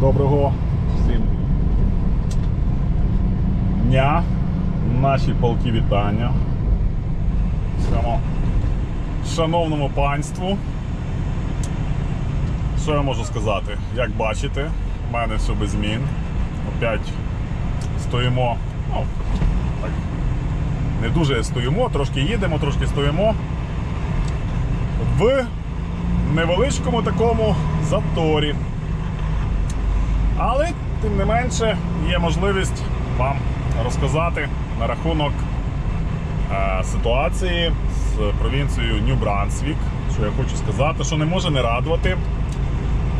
Доброго всім дня. Наші полки вітання. Цьому шановному панству. Що я можу сказати? Як бачите, в мене все без змін. Опять стоїмо. Ну, так, не дуже стоїмо, трошки їдемо, трошки стоїмо. В невеличкому такому заторі. Але, тим не менше, є можливість вам розказати на рахунок е, ситуації з провінцією Нью-Брансвік. Що я хочу сказати, що не може не радувати.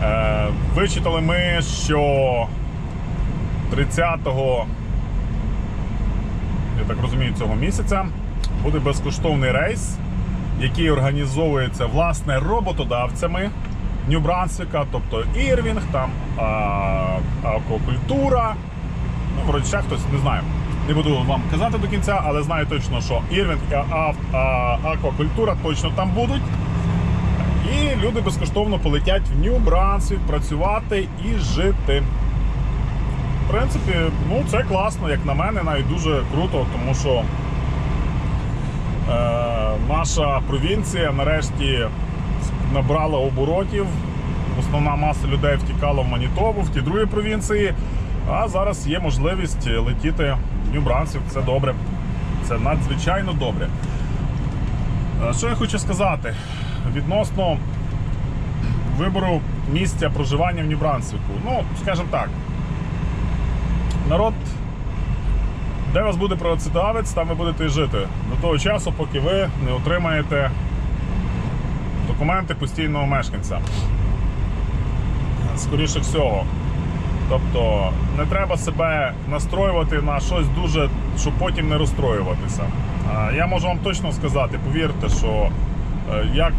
Е, вичитали ми, що 30-го, я так розумію, цього місяця буде безкоштовний рейс, який організовується власне роботодавцями Нью-Брансвіка, тобто Ірвінг, там а, аквакультура. Ну, вроді ще хтось не знаю. Не буду вам казати до кінця, але знаю точно, що Ірвінг і а, аквакультура точно там будуть. І люди безкоштовно полетять в Нью-Брансвік працювати і жити. В принципі, ну це класно, як на мене, навіть дуже круто, тому що е, наша провінція нарешті набрала оборотів. Основна маса людей втікала в Манітову, в ті другі провінції. А зараз є можливість летіти в Нью-Брансвік. Це добре. Це надзвичайно добре. Е, Що я хочу сказати відносно вибору місця проживання в Нью-Брансвіку. Ну, скажімо так, народ, де вас буде працедавець, там ви будете і жити. До того часу, поки ви не отримаєте документи постійного мешканця. Скоріше всього. Тобто не треба себе настроювати на щось дуже, щоб потім не розстроюватися. Я можу вам точно сказати, повірте, що е, як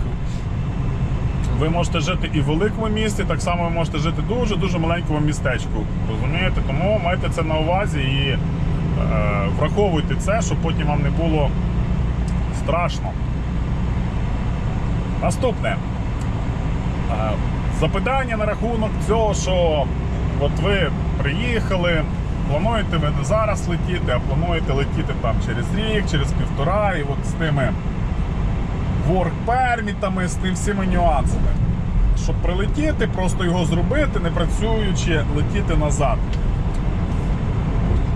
ви можете жити і в великому місті, так само ви можете жити в дуже-дуже маленькому містечку. Розумієте? Тому майте це на увазі і е, враховуйте це, щоб потім вам не було страшно. Наступне. Запитання на рахунок цього, що от ви приїхали, плануєте ви не зараз летіти, а плануєте летіти там через рік, через півтора, і от з тими ворк-пермітами, з тим всіми нюансами. Щоб прилетіти, просто його зробити, не працюючи, летіти назад.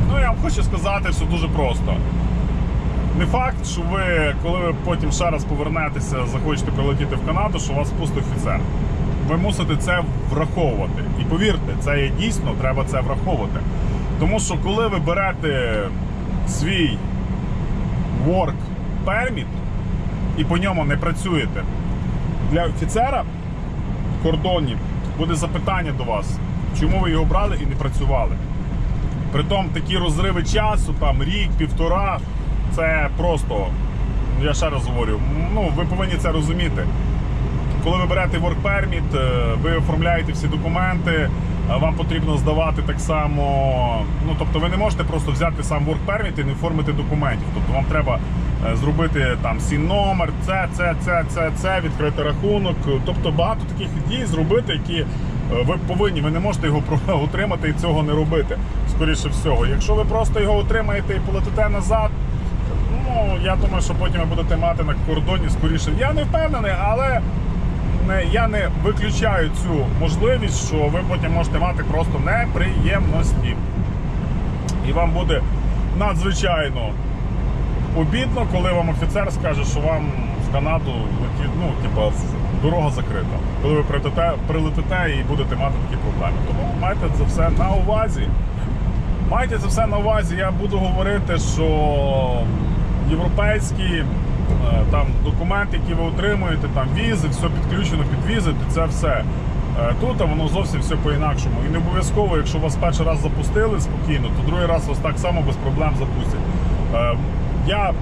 Ну, я вам хочу сказати, що дуже просто. Не факт, що ви, коли ви потім ще раз повернетеся, захочете прилетіти в Канаду, що вас пустить офіцер. Ви мусите це враховувати. І повірте, це є дійсно, треба це враховувати. Тому що коли ви берете свій work permit і по ньому не працюєте, для офіцера в кордоні буде запитання до вас, чому ви його брали і не працювали. Притом такі розриви часу, там рік, півтора, це просто, я ще раз говорю, ну ви повинні це розуміти. Коли ви берете work permit, е, ви оформляєте всі документи, е, вам потрібно здавати так само. Ну тобто ви не можете просто взяти сам work permit і не оформити документів. Тобто вам треба е, зробити там сін номер, це, це, це, це, це, відкрити рахунок. Тобто багато таких дій зробити, які ви повинні. Ви не можете його отримати і цього не робити. Скоріше всього. Якщо ви просто його отримаєте і полетите назад. Ну, я думаю, що потім ви будете мати на кордоні скоріше. Я не впевнений, але не, я не виключаю цю можливість, що ви потім можете мати просто неприємності. І вам буде надзвичайно обідно, коли вам офіцер скаже, що вам в Канаду ну, типа, дорога закрита. Коли ви прилетите, прилетите і будете мати такі проблеми. Тому майте це все на увазі. Майте це все на увазі. Я буду говорити, що європейські там документи, які ви отримуєте, там візи, все підключено під візи, то це все. Е, Тут а воно зовсім все по-інакшому. І не обов'язково, якщо вас перший раз запустили спокійно, то другий раз вас так само без проблем запустять. Е, Я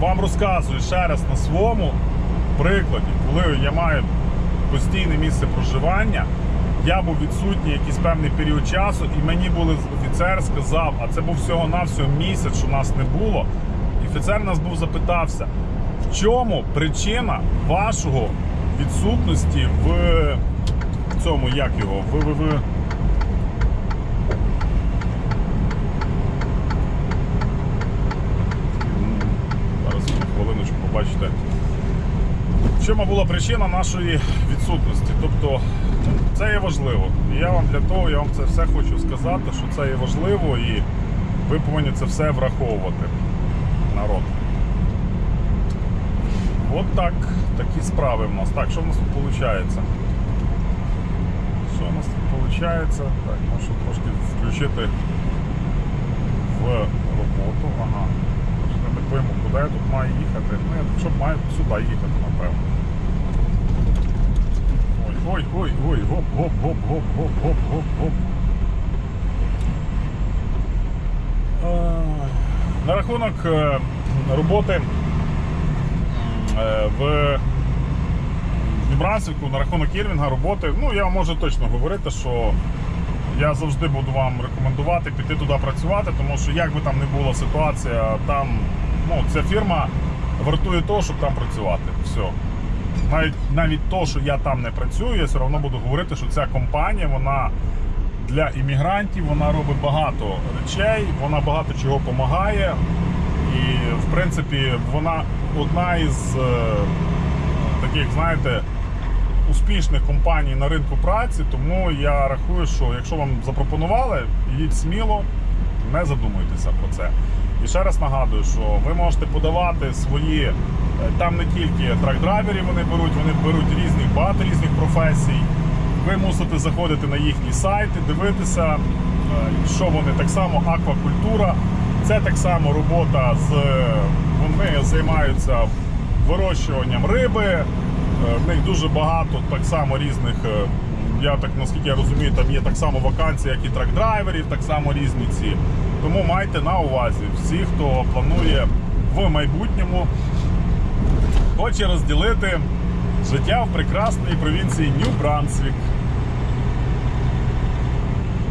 вам розказую ще раз на своєму прикладі, коли я маю постійне місце проживання. Я був відсутній якийсь певний період часу, і мені були офіцер сказав, а це був всього-навсього місяць, що нас не було. І офіцер нас був запитався, в чому причина вашого відсутності в цьому, як його, в, в, в... Зараз хвилиночку побачите. В чому була причина нашої відсутності? Тобто ну, це є важливо. І я вам для того, я вам це все хочу сказати, що це є важливо і ви повинні це все враховувати народ. От так, такі справи в нас. Так, що в нас тут виходить? Що у нас тут виходить? Так, можу трошки включити в роботу. Ага. Я не пойму, куди я тут маю їхати. Ну, я тут маю сюди їхати, напевно. Ой, ой, ой, ой, гоп, в Небрасівку, на рахунок Ірвінга роботи, ну я можу точно говорити, що я завжди буду вам рекомендувати піти туди працювати, тому що як би там не була ситуація, там ну, ця фірма вартує того, щоб там працювати. Все. Навіть навіть то, що я там не працюю, я все одно буду говорити, що ця компанія, вона для іммігрантів, вона робить багато речей, вона багато чого допомагає. І, в принципі, вона одна із е, таких, знаєте, успішних компаній на ринку праці, тому я рахую, що якщо вам запропонували, йдіть сміло, не задумуйтеся про це. І ще раз нагадую, що ви можете подавати свої, е, там не тільки трак-драйверів вони беруть, вони беруть різних, багато різних професій. Ви мусите заходити на їхні сайти, дивитися, е, що вони так само аквакультура. Це так само робота з вони займаються вирощуванням риби. Е, В них дуже багато так само різних. е, Я так наскільки я розумію, там є так само вакансії, як і трак-драйверів, так само різні ці. Тому майте на увазі всі, хто планує в майбутньому, хоче розділити життя в прекрасній провінції Нью-Брансвік.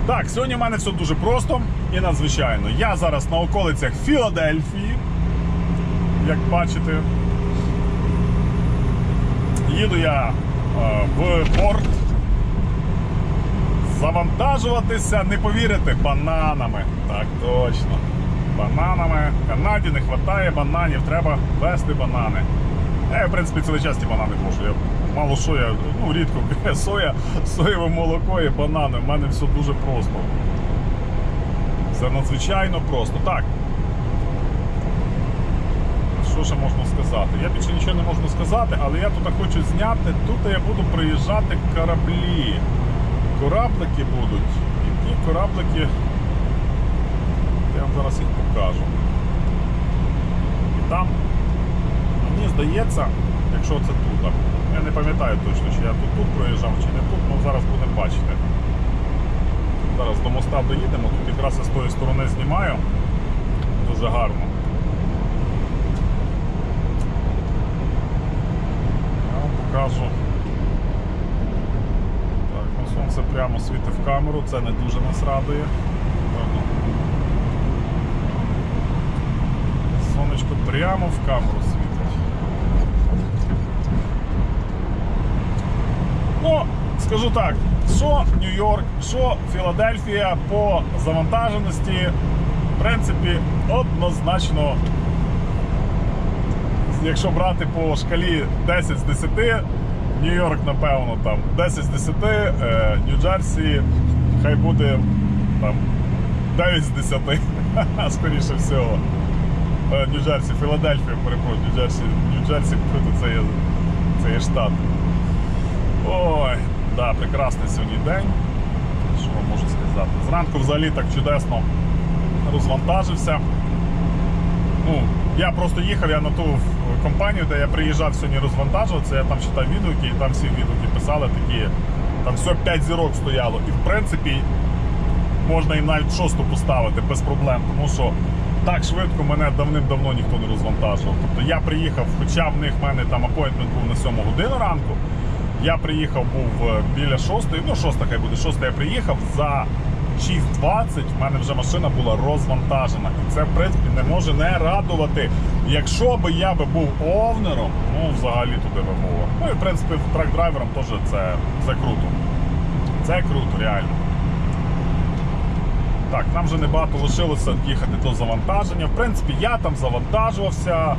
Так, сьогодні в мене все дуже просто і надзвичайно. Я зараз на околицях Філадельфії, як бачите. Їду я е, в порт завантажуватися, не повірите, бананами. Так, точно. Бананами. Канаді не вистачає бананів, треба вести банани. Я, в принципі, цілий час ті банани можу. Мало що я, ну рідко соя, соєве молоко і банани. У мене все дуже просто. Все надзвичайно просто. Так. Що ще можна сказати? Я більше нічого не можу сказати, але я тут хочу зняти. Тут я буду приїжджати кораблі. Кораблики будуть. І ті кораблики. Я вам зараз їх покажу. І там, мені здається, якщо це тут. Я не пам'ятаю точно, чи я тут тут проїжджав, чи не тут, але зараз будемо бачити. Зараз до моста доїдемо, тут якраз я з тої сторони знімаю. Дуже гарно. Я вам покажу. Так, ну сонце прямо світить в камеру, це не дуже нас радує. Сонечко прямо в камеру світить. Ну, скажу так, що Нью-Йорк, що Філадельфія по завантаженості, в принципі, однозначно якщо брати по шкалі 10 з 10, Нью-Йорк, напевно, там 10 з 10, е, Нью-Джерсі хай буде там 9 з 10, скоріше всього. Е, Нью-Джерсі, Філадельфія, перепрошую, Нью-Джерсі, Нью-Джерсі, це є, це є штат. Ой, да, прекрасний сьогодні день. Що можу сказати? Зранку взагалі так чудесно розвантажився. Ну, я просто їхав, я на ту компанію, де я приїжджав сьогодні розвантажуватися, я там читав відгуки, і там всі відгуки писали такі, там все 5 зірок стояло. І в принципі можна їм навіть шосту поставити без проблем, тому що так швидко мене давним-давно ніхто не розвантажував. Тобто я приїхав, хоча в них в мене там апоінтмент був на 7 годину ранку. Я приїхав, був е, біля шостої, ну шоста хай буде, шоста. я приїхав за 6.20 в мене вже машина була розвантажена. І це, в принципі, не може не радувати. Якщо би я би був овнером, ну взагалі туди би було. Ну і в принципі трак-драйвером теж це, це круто. Це круто, реально. Так, нам вже небагато лишилося їхати до завантаження. В принципі, я там завантажувався.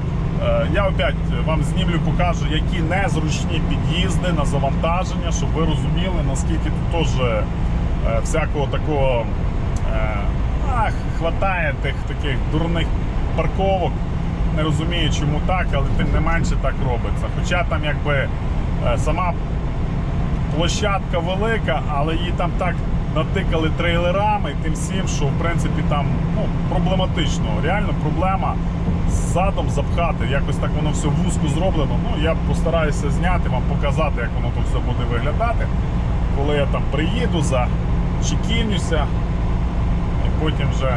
Е, Я опять вам знімлю, покажу, які незручні під'їзди на завантаження, щоб ви розуміли, наскільки тут теж е, всякого такого е, ах, хватає тих таких дурних парковок. Не розумію, чому так, але тим не менше так робиться. Хоча там якби сама площадка велика, але її там так натикали трейлерами, тим всім, що в принципі там ну, проблематично. Реально проблема задом запхати. Якось так воно все вузько зроблено. Ну, я постараюся зняти, вам показати, як воно тут все буде виглядати. Коли я там приїду, зачекінюся і потім вже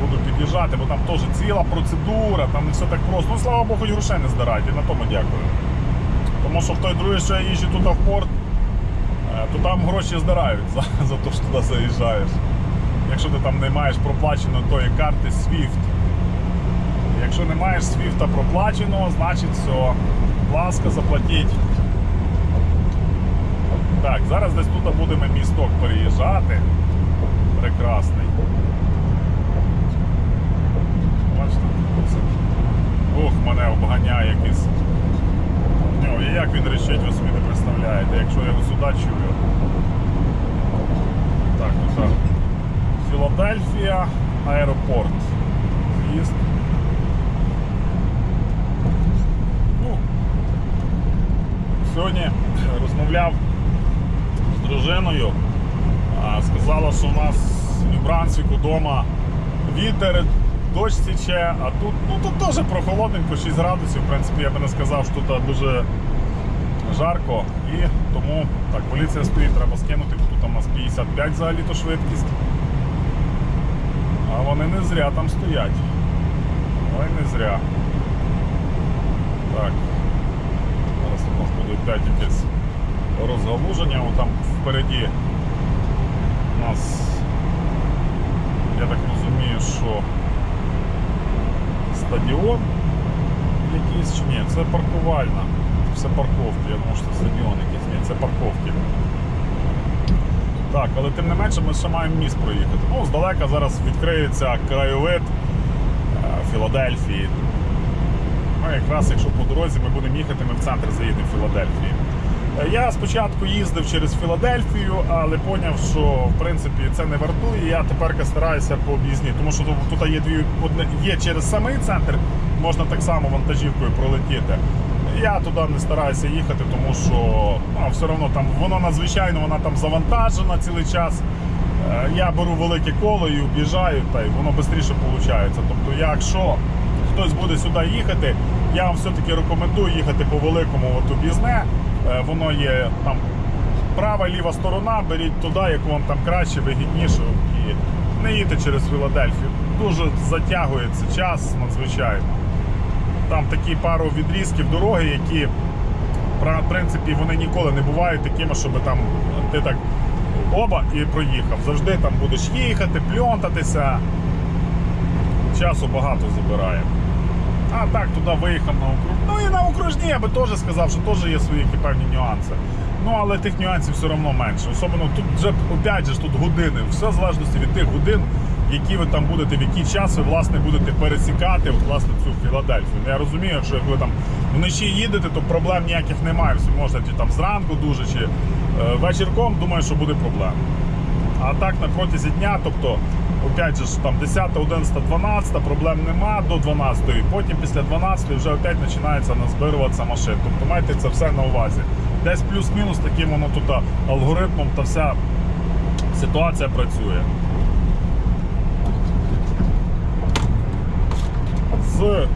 буду під'їжджати, бо там теж ціла процедура, там не все так просто. Ну, слава Богу, грошей не здирають, і на тому дякую. Тому що в той другий, що я їжджу туди в порт, то там гроші здирають за, за те, що туди заїжджаєш. Якщо ти там не маєш проплаченої тої карти SWIFT. Якщо не маєш SWIFT проплаченого, значить все. Ласка, заплатіть. Так, зараз десь тут будемо місток переїжджати. Прекрасний. Бачите. Ох, мене обганяє якийсь. О, і як він речить, ви собі не представляєте, якщо я його сюди чую. Так, ну так. Філадельфія, аеропорт. В'їзд. Ну, сьогодні розмовляв з дружиною. Сказала, що у нас в Брансвіку вдома вітер, дощ тече, а тут, ну, тут теж прохолодненько, 6 градусів. В принципі, я би не сказав, що тут дуже жарко. І тому так, поліція стоїть, треба скинути, бо тут у нас 55 взагалі то швидкість. А вони не зря там стоять. Ой, не зря. Так. Зараз у нас буде опять якесь розгалуження, там впереді у нас, я так розумію, що стадіон якийсь чи ні, це паркувальна. Це парковки. Я думаю, що стадіон якийсь. Ні, це парковки. Так, але тим не менше ми ще маємо міст проїхати. Ну, здалека зараз відкриється краєвид е, Філадельфії. Ну, якраз якщо по дорозі ми будемо їхати, ми в центр заїдемо Філадельфії. Я спочатку їздив через Філадельфію, але зрозумів, що в принципі це не вартує. Я тепер стараюся по об'їзні, тому що тут тут є дві одне є через самий центр, можна так само вантажівкою пролетіти. Я туди не стараюся їхати, тому що ну, все одно там воно надзвичайно вона там завантажена цілий час. Е, Я беру велике коло і об'їжджаю, та й воно швидше виходить. Тобто, якщо хтось буде сюди їхати, я вам все-таки рекомендую їхати по великому от об'їзне. Е, Воно є там права, ліва сторона, беріть туди, як вам там краще, вигідніше. І не їдьте через Філадельфію. Дуже затягується час надзвичайно. Там такі пару відрізків дороги, які в принципі вони ніколи не бувають такими, щоб там ти так оба і проїхав. Завжди там будеш їхати, пльонтатися. Часу багато забирає. А так, туди виїхав на округ. Ну і на окружні я би теж сказав, що теж є свої певні нюанси. Ну, але тих нюансів все одно менше. Особливо тут вже опять же тут години. Все в залежності від тих годин, які ви там будете, в який час ви власне будете пересікати от, власне цю Філадельфію. Ну, Я розумію, якщо як ви там вночі їдете, то проблем ніяких немає. Всі можете чи там зранку дуже чи е, вечірком, думаю, що буде проблема. А так на протязі дня, тобто, опять же там 10, 11, 12, проблем нема до 12. Потім після 12 вже опять починається назбируватися машин. Тобто майте це все на увазі. Десь плюс-мінус таким воно тут алгоритмом та вся ситуація працює. З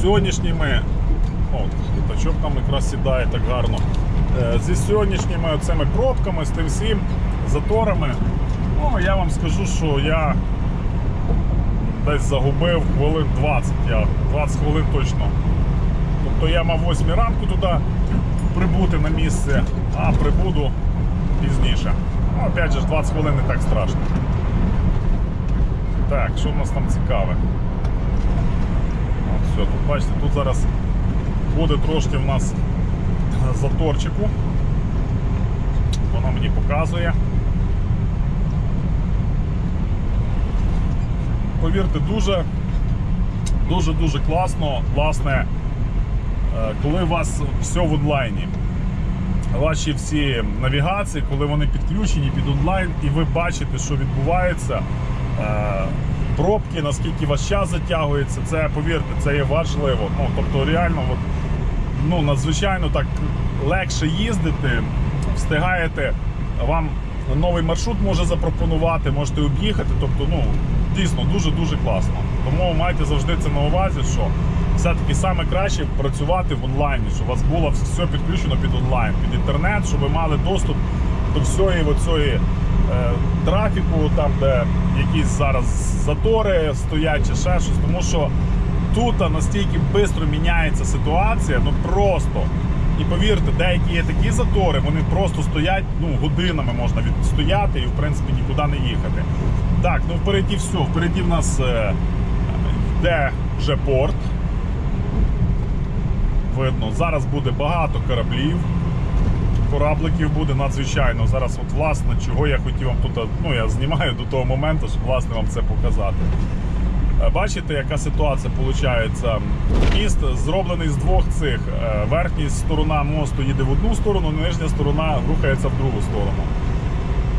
сьогоднішніми. О, літачок там якраз сідає так гарно. Е, Зі сьогоднішніми цими пробками, з тим всім заторами. Ну, я вам скажу, що я десь загубив хвилин 20. Я 20 хвилин точно. Тобто я мав 8 ранку туди прибути на місце, а прибуду пізніше. Ну, опять же, 20 хвилин не так страшно. Так, що в нас там цікаве? От, все, тут бачите, тут зараз буде трошки в нас заторчику. Воно мені показує. Повірте, дуже дуже дуже класно, власне, е, коли у вас все в онлайні. Ваші всі навігації, коли вони підключені під онлайн, і ви бачите, що відбувається. е, Пробки, наскільки ваш час затягується, це повірте, це є важливо. Ну, тобто, реально, от, ну, надзвичайно так легше їздити, встигаєте, вам новий маршрут може запропонувати, можете об'їхати. Тобто, ну, дійсно дуже-дуже класно. Тому майте завжди це на увазі, що все-таки саме краще працювати в онлайні, щоб у вас було все підключено під онлайн, під інтернет, щоб ви мали доступ до всієї оцієї е, трафіку, там, де якісь зараз затори стоять чи ще щось, тому що тут настільки швидко міняється ситуація, ну просто. І повірте, деякі є такі затори, вони просто стоять, ну, годинами можна відстояти і, в принципі, нікуди не їхати. Так, ну впереді все. Впереді в нас е, йде вже порт. Видно, зараз буде багато кораблів. Корабликів буде надзвичайно. Зараз, от, власне, чого я хотів вам тут, ну я знімаю до того моменту, щоб власне вам це показати. Е, Бачите, яка ситуація виходить? Міст зроблений з двох цих. Е, Верхня сторона мосту їде в одну сторону, нижня сторона рухається в другу сторону.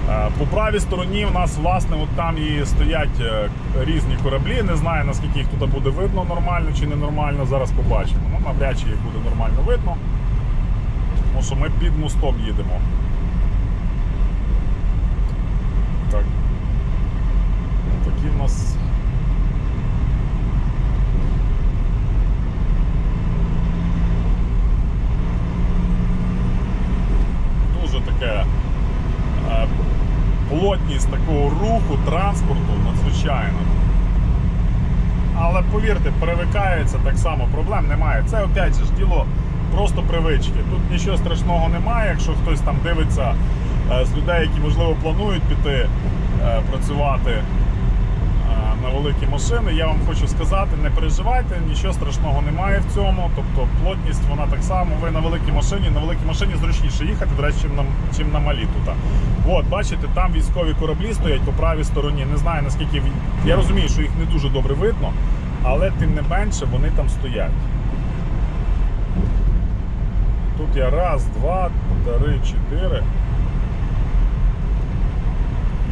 Е, По правій стороні в нас, власне, от там і стоять е, різні кораблі. Не знаю, наскільки їх тут буде видно нормально чи ненормально. Зараз побачимо. Ну, навряд чи їх буде нормально видно. Тому що ми під мостом їдемо. Так. Такі в нас. Дуже таке е, плотність такого руху, транспорту надзвичайно. Але повірте, перевикається так само, проблем немає. Це опять же ж діло просто привички. Тут нічого страшного немає, якщо хтось там дивиться е, з людей, які можливо планують піти е, працювати на великі машини. Я вам хочу сказати, не переживайте, нічого страшного немає в цьому. Тобто плотність вона так само. Ви на великій машині, на великій машині зручніше їхати, до речі, чим на, чим на малі тут. От, бачите, там військові кораблі стоять по правій стороні. Не знаю наскільки я розумію, що їх не дуже добре видно, але тим не менше вони там стоять. Тут я раз, два, три, чотири.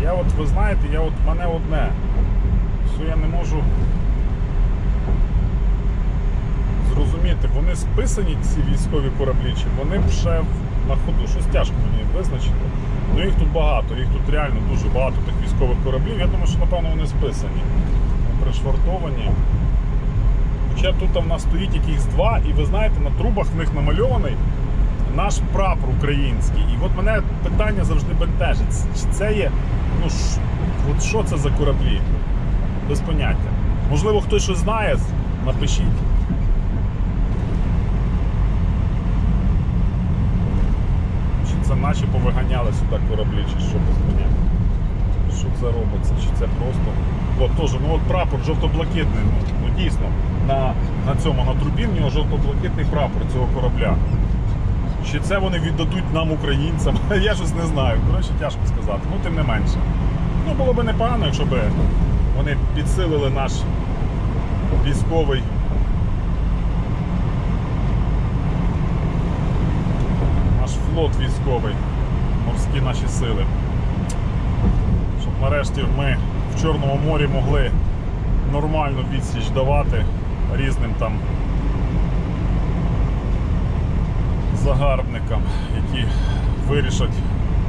Я от, ви знаєте, я от мене одне. Що я не можу зрозуміти, вони списані ці військові кораблі, чи вони б ще в- на ходу. Щось тяжко мені визначити. Ну їх тут багато, їх тут реально дуже багато тих військових кораблів. Я думаю, що напевно вони списані. Пришвартовані. Хоча тут в нас стоїть якихось два, і ви знаєте, на трубах в них намальований наш прапор український. І от мене питання завжди бентежить. Чи це є. Ну, от що це за кораблі? Без поняття. Можливо, хтось щось знає, напишіть. Чи це наші повиганяли сюди кораблі, чи що без поняття? Що це робиться? Чи це просто. От теж, ну от прапор жовто-блакитний. Ну, ну дійсно, на, на цьому, на трубі в нього жовто-блакитний прапор цього корабля. Чи це вони віддадуть нам, українцям? Я щось не знаю. Коротше, тяжко сказати. Ну, тим не менше. Ну, було б непогано, якщо б вони підсилили наш військовий. Наш флот військовий, морські наші сили. Щоб нарешті ми в Чорному морі могли нормальну відсіч давати різним там загарбникам, які вирішать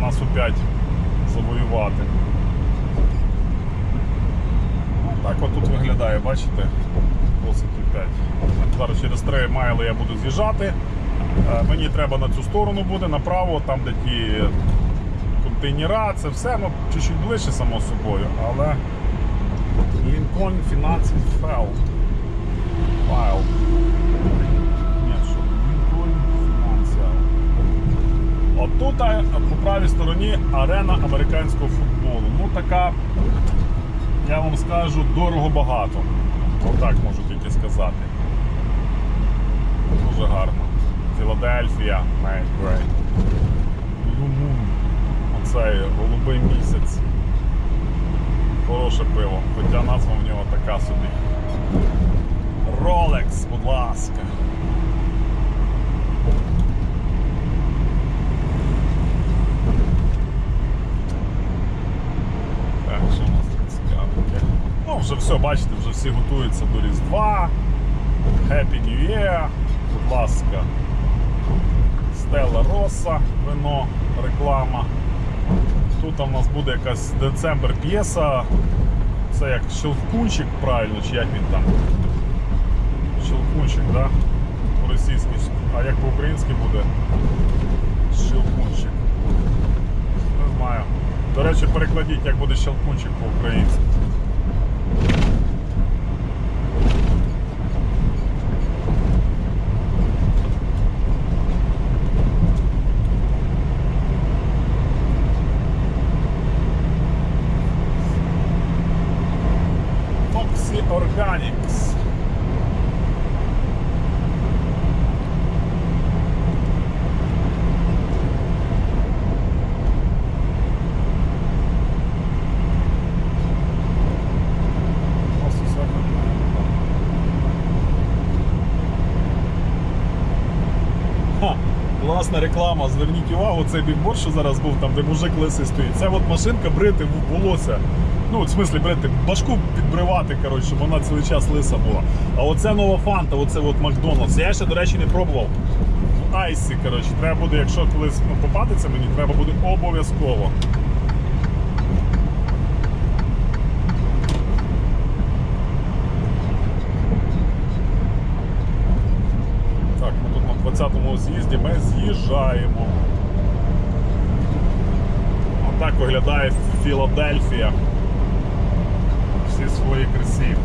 нас опять завоювати. Так от тут виглядає, бачите, досить опять. Зараз через 3 майли я буду з'їжджати. Е, Мені треба на цю сторону буде, направо, там де ті контейнера, це все, ну, чуть-чуть ближче, само собою, але Lincoln Finance File. Файл. Отут по правій стороні арена американського футболу. Ну така, я вам скажу, дорого багато. Отак можу тільки сказати. Дуже гарно. Філадельфія. Blue Moon. Оцей голубий місяць. хороше пиво. Хоча назва в нього така собі. Rolex, будь ласка. Так, що у нас тут цікавеньке? Ну, вже все, бачите, вже всі готуються до Різдва. Happy New Year, будь ласка. Стелла Роса, вино, реклама. Тут у нас буде якась децембр п'єса. Це як щелкунчик, правильно, чи як він там? Щелкунчик, да? По-російськи. А як по-українськи буде? Щелкунчик. Не знаю. До речі, перекладіть, як буде щелкунчик по-українськи. Класна реклама. Зверніть увагу, цей бікборд, що зараз був там, де мужик лисий стоїть. Це от машинка брити в волосся. Ну, в смислі брити, башку підбривати, коротше, щоб вона цілий час лиса була. А оце нова фанта, оце от Макдональдс. Я ще, до речі, не пробував. Айсі, коротше, треба буде, якщо колись ну, попадеться мені, треба буде обов'язково. Так, ми тут на 20-му з'їзді ми з'їжджаємо. Отак виглядає Філадельфія. Всі свої красі.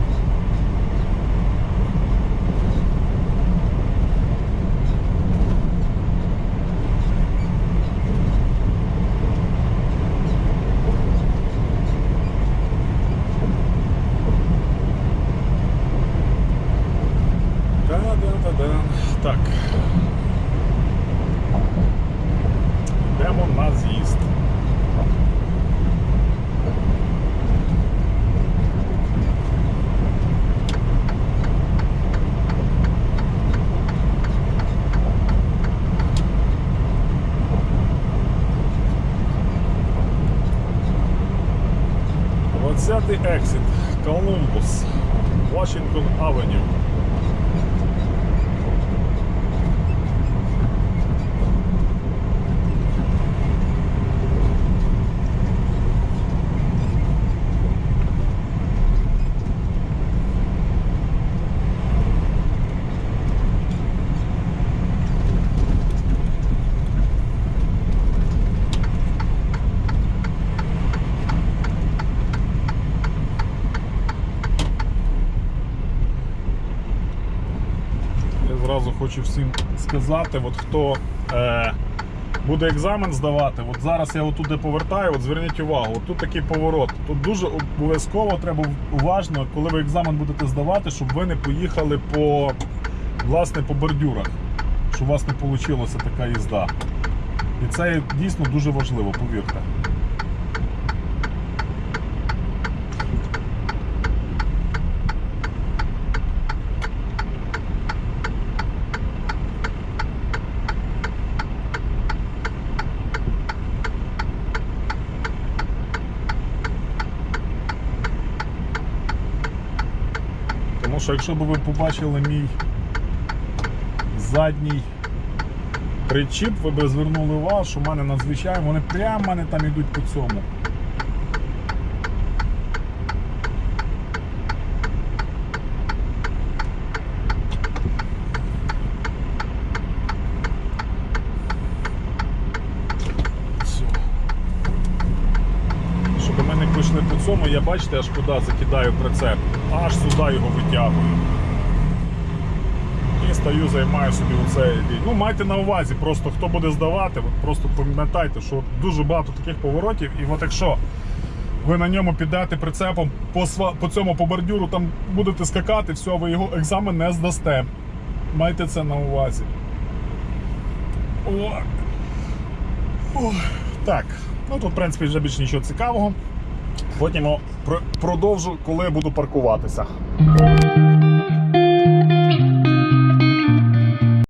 the exit, Columbus, Washington Avenue. Хочу всім сказати, от хто е, буде екзамен здавати, от зараз я отуди повертаю, от зверніть увагу, от тут такий поворот. Тут дуже обов'язково треба уважно, коли ви екзамен будете здавати, щоб ви не поїхали по, власне, по бордюрах, щоб у вас не вийшла така їзда. І це дійсно дуже важливо, повірте. Що якщо б ви побачили мій задній причіп, ви б звернули увагу, що в мене надзвичайно, вони прямо мене там йдуть по цьому. Все. Щоб ми не цьому, я бачите, аж куди закидаю прицеп, аж сюди його витягую. І стою, займаю собі оцей. Ну, майте на увазі, просто хто буде здавати, просто пам'ятайте, що дуже багато таких поворотів, і от якщо ви на ньому підете прицепом по, сва- по цьому по бордюру, там будете скакати, все, ви його екзамен не здасте. Майте це на увазі. О. О. Так, ну тут, в принципі, вже більше нічого цікавого. Потім про- продовжу, коли буду паркуватися.